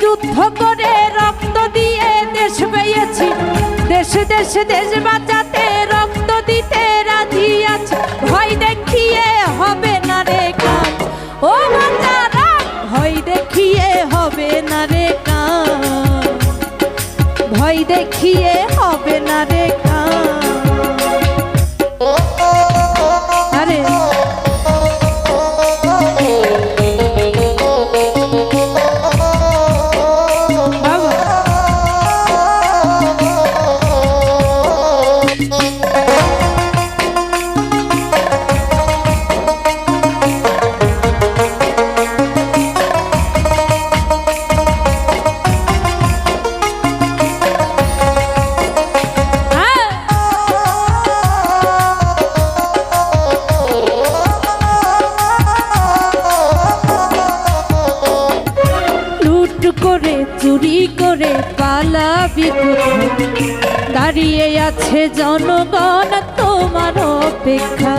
যুদ্ধ করে রক্ত দিয়ে দেশ পেয়েছি দেশ দেশ দেশ বাঁচাতে রক্ত দিতে রাজি আছে। ভয় দেখিয়ে হবে না রে কাজ ও বাচ্চারা ভয় দেখিয়ে হবে না রে কাজ ভয় দেখিয়ে হবে না রে করে, চুরি করে পালাবি দাঁড়িয়ে আছে জনগণ তোমার অপেক্ষা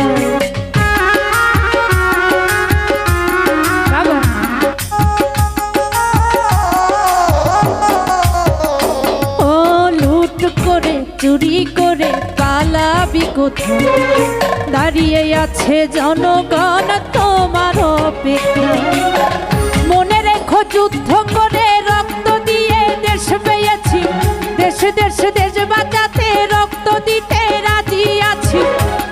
করে, চুরি করে পালাবি কোথায়? দাঁড়িয়ে আছে জনগণ তোমার দেশ দেশ দেশ বাঁচাতে রক্ত দিতে রাজি আছি।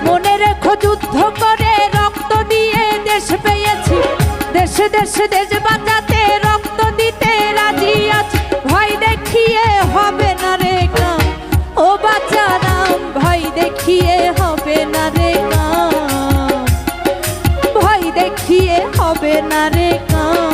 মনে রেখো যুদ্ধ করে রক্ত দিয়ে দেশ পেয়েছি। দেশ দেশ দেশ বাঁচাতে রক্ত দিতে রাজি আছি। ভয় দেখিয়ে হবে না রে কাম। ও বাচ্চারাম ভয় দেখিয়ে হবে না রে কাম। ভয় দেখিয়ে হবে না রে কাম।